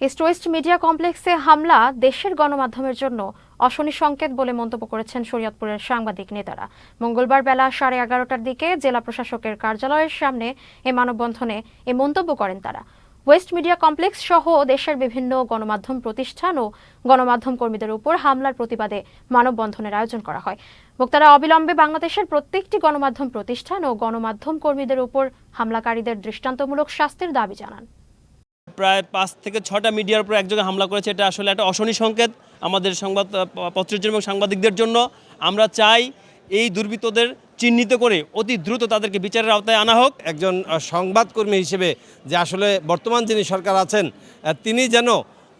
East West media কমপ্লেক্সে হামলা দেশের গণমাধ্যমের জন্য অশনি সংকেত বলে মন্তব্য করেছেন শরীয়তপুরের সাংবাদিক নেতারা। মঙ্গলবার বেলা সাড়ে এগারোটার দিকে জেলা প্রশাসকের কার্যালয়ের সামনে এ মানববন্ধনে এ মন্তব্য করেন তারা। ওয়েস্ট মিডিয়া কমপ্লেক্স সহ দেশের বিভিন্ন গণমাধ্যম প্রতিষ্ঠান ও গণমাধ্যম কর্মীদের উপর হামলার প্রতিবাদে মানববন্ধনের আয়োজন করা হয়। বক্তারা অবিলম্বে বাংলাদেশের প্রত্যেকটি গণমাধ্যম প্রতিষ্ঠান ও গণমাধ্যম কর্মীদের উপর হামলাকারীদের দৃষ্টান্তমূলক শাস্তির দাবি জানান। প্রায় পাঁচ থেকে ছটা মিডিয়ার উপর একযোগে হামলা করেছে। এটা আসলে একটা অশনি সংকেত আমাদের সংবাদ পত্রের জন্য এবং সাংবাদিকদের জন্য। আমরা চাই এই দুর্বৃত্তদের চিহ্নিত করে অতি দ্রুত তাদেরকে বিচারের আওতায় আনা হোক। একজন সংবাদকর্মী হিসেবে যে আসলে বর্তমান যিনি সরকার আছেন তিনি যেন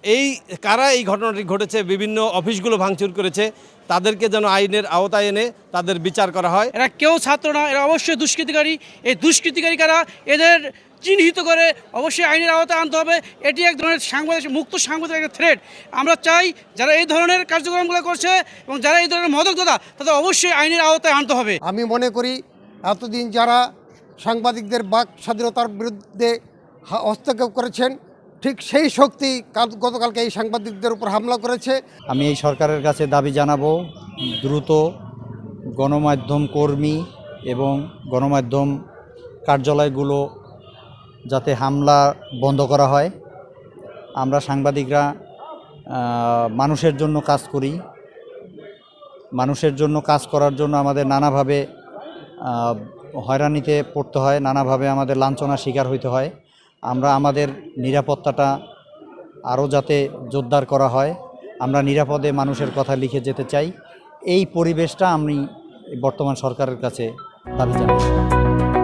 এই কারা এই ঘটনাটি ঘটেছে বিভিন্ন অফিসগুলো ভাঙচুর করেছে তাদেরকে যেন আইনের আওতায় এনে তাদের বিচার করা হয়। এরা কেউ ছাত্র না এরা অবশ্যই দুষ্কৃতিকারী। এই দুষ্কৃতিকারী কারা এদের চিহ্নিত করে অবশ্যই আইনের আওতায় আনতে হবে। এটি এক ধরনের সাংবাদিক মুক্ত সাংবাদিক একটা থ্রেড আমরা চাই যারা এই ধরনের কার্যক্রমগুলো করছে এবং যারা এই ধরনের মদকদাতা তাদের অবশ্যই আইনের আওতায় আনতে হবে। আমি মনে করি এতদিন যারা সাংবাদিকদের বাক স্বাধীনতার বিরুদ্ধে হস্তক্ষেপ করেছেন ঠিক সেই শক্তি গতকালকে এই সাংবাদিকদের উপর হামলা করেছে। আমি এই সরকারের কাছে দাবি জানাব, দ্রুত গণমাধ্যম কর্মী এবং গণমাধ্যম কার্যালয়গুলো যাতে হামলা বন্ধ করা হয়। আমরা সাংবাদিকরা মানুষের জন্য কাজ করি। মানুষের জন্য কাজ করার জন্য আমাদের নানাভাবে হয়রানিতে পড়তে হয়, নানাভাবে আমাদের লাঞ্ছনার শিকার হইতে হয়। আমরা আমাদের নিরাপত্তাটা আরও যাতে জোরদার করা হয়, আমরা নিরাপদে মানুষের কথা লিখে যেতে চাই। এই পরিবেশটা আমি বর্তমান সরকারের কাছে দাবি জানাই।